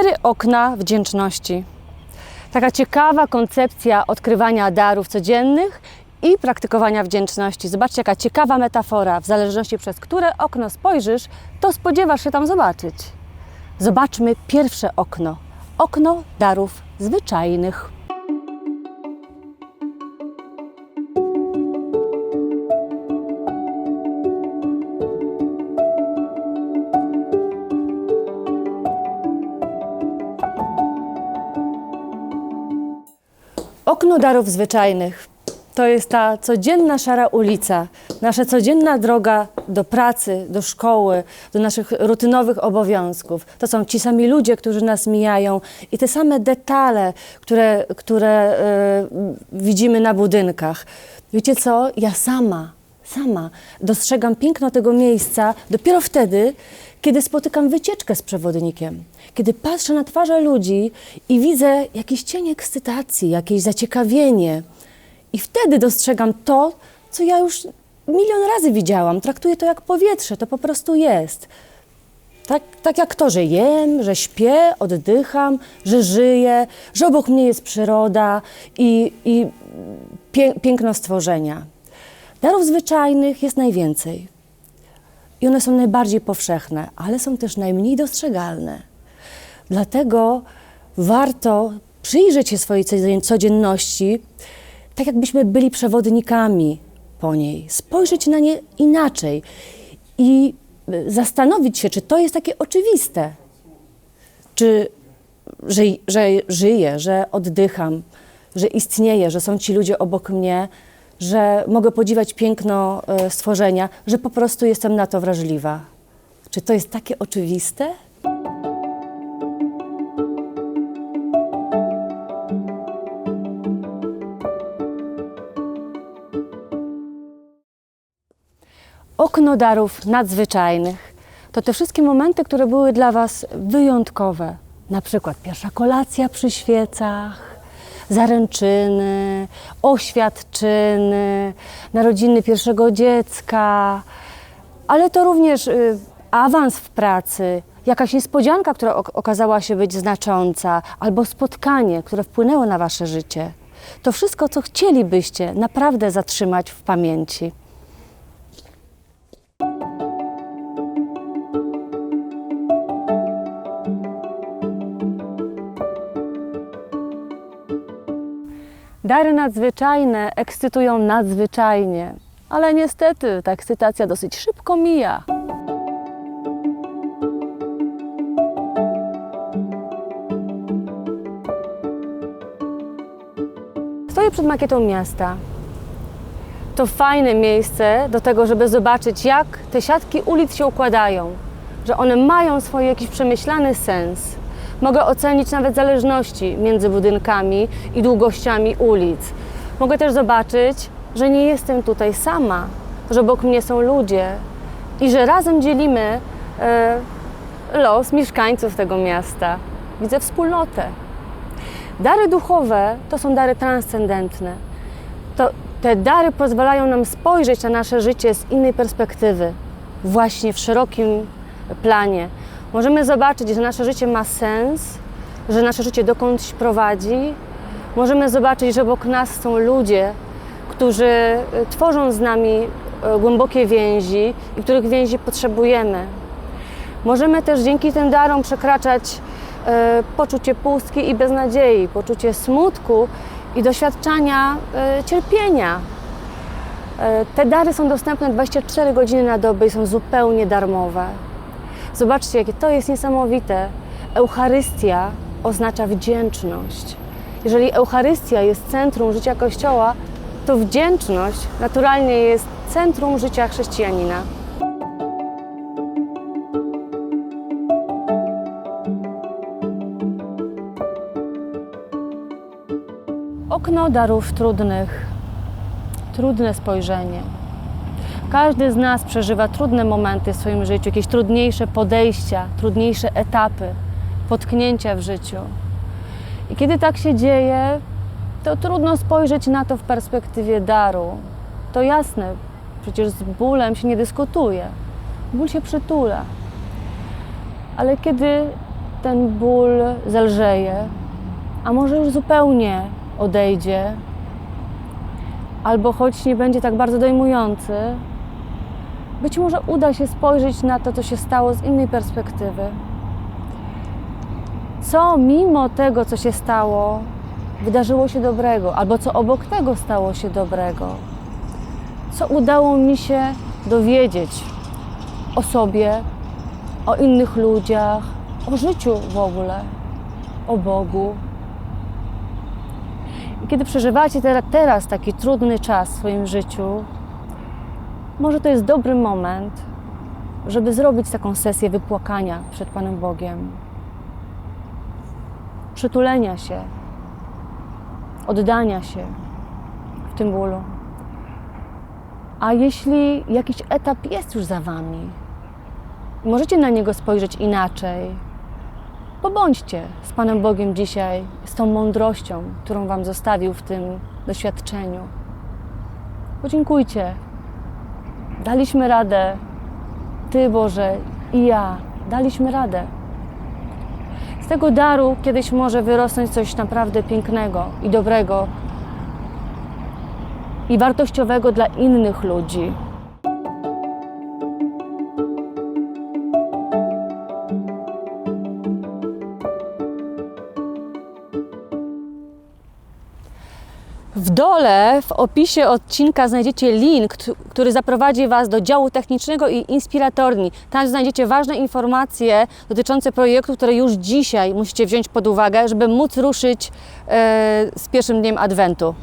Cztery okna wdzięczności. Taka ciekawa koncepcja odkrywania darów codziennych i praktykowania wdzięczności. Zobaczcie, jaka ciekawa metafora. W zależności przez które okno spojrzysz, to spodziewasz się tam zobaczyć. Zobaczmy pierwsze okno. Okno darów zwyczajnych. Okno darów zwyczajnych to jest ta codzienna szara ulica, nasza codzienna droga do pracy, do szkoły, do naszych rutynowych obowiązków. To są ci sami ludzie, którzy nas mijają i te same detale, które, które e, widzimy na budynkach. Wiecie co? Ja sama, sama dostrzegam piękno tego miejsca dopiero wtedy, kiedy spotykam wycieczkę z przewodnikiem, kiedy patrzę na twarze ludzi i widzę jakiś cień ekscytacji, jakieś zaciekawienie. I wtedy dostrzegam to, co ja już milion razy widziałam. Traktuję to jak powietrze, to po prostu jest. Tak, tak jak to, że jem, że śpię, oddycham, że żyję, że obok mnie jest przyroda i, i pię, piękno stworzenia. Darów zwyczajnych jest najwięcej. I one są najbardziej powszechne, ale są też najmniej dostrzegalne. Dlatego warto przyjrzeć się swojej codzien- codzienności, tak jakbyśmy byli przewodnikami po niej, spojrzeć na nie inaczej i y, zastanowić się, czy to jest takie oczywiste, czy że, że żyję, że oddycham, że istnieję, że są ci ludzie obok mnie, że mogę podziwiać piękno e, stworzenia, że po prostu jestem na to wrażliwa. Czy to jest takie oczywiste? Okno darów nadzwyczajnych to te wszystkie momenty, które były dla Was wyjątkowe. Na przykład pierwsza kolacja przy świecach, zaręczyny, oświadczyny, narodziny pierwszego dziecka, ale to również y, awans w pracy, jakaś niespodzianka, która ok- okazała się być znacząca, albo spotkanie, które wpłynęło na Wasze życie. To wszystko, co chcielibyście naprawdę zatrzymać w pamięci. Dary nadzwyczajne ekscytują nadzwyczajnie, ale niestety ta ekscytacja dosyć szybko mija. Stoję przed makietą miasta. To fajne miejsce do tego, żeby zobaczyć, jak te siatki ulic się układają, że one mają swój jakiś przemyślany sens. Mogę ocenić nawet zależności między budynkami i długościami ulic. Mogę też zobaczyć, że nie jestem tutaj sama, że obok mnie są ludzie i że razem dzielimy e, los mieszkańców tego miasta. Widzę wspólnotę. Dary duchowe to są dary transcendentne. To, te dary pozwalają nam spojrzeć na nasze życie z innej perspektywy, właśnie w szerokim planie. Możemy zobaczyć, że nasze życie ma sens, że nasze życie dokądś prowadzi. Możemy zobaczyć, że obok nas są ludzie, którzy e, tworzą z nami e, głębokie więzi i których więzi potrzebujemy. Możemy też dzięki tym darom przekraczać e, poczucie pustki i beznadziei, poczucie smutku i doświadczania e, cierpienia. E, te dary są dostępne 24 godziny na dobę i są zupełnie darmowe. Zobaczcie, jakie to jest niesamowite. Eucharystia oznacza wdzięczność. Jeżeli Eucharystia jest centrum życia Kościoła, to wdzięczność naturalnie jest centrum życia chrześcijanina. Okno darów trudnych. Trudne spojrzenie. Każdy z nas przeżywa trudne momenty w swoim życiu, jakieś trudniejsze podejścia, trudniejsze etapy, potknięcia w życiu. I kiedy tak się dzieje, to trudno spojrzeć na to w perspektywie daru. To jasne, przecież z bólem się nie dyskutuje. Ból się przytula. Ale kiedy ten ból zelżeje, a może już zupełnie odejdzie, albo choć nie będzie tak bardzo dojmujący, być może uda się spojrzeć na to, co się stało z innej perspektywy. Co mimo tego, co się stało, wydarzyło się dobrego, albo co obok tego stało się dobrego? Co udało mi się dowiedzieć o sobie, o innych ludziach, o życiu w ogóle, o Bogu? I kiedy przeżywacie teraz, taki trudny czas w swoim życiu, może to jest dobry moment, żeby zrobić taką sesję wypłakania przed Panem Bogiem, przytulenia się, oddania się w tym bólu. A jeśli jakiś etap jest już za Wami, możecie na niego spojrzeć inaczej, pobądźcie z Panem Bogiem dzisiaj, z tą mądrością, którą Wam zostawił w tym doświadczeniu. Podziękujcie. Daliśmy radę. Ty, Boże, i ja daliśmy radę. Z tego daru kiedyś może wyrosnąć coś naprawdę pięknego i dobrego i wartościowego dla innych ludzi. W dole w opisie odcinka znajdziecie link, który zaprowadzi Was do działu technicznego i inspiratorni. Tam znajdziecie ważne informacje dotyczące projektu, które już dzisiaj musicie wziąć pod uwagę, żeby móc ruszyć e, z pierwszym dniem Adwentu.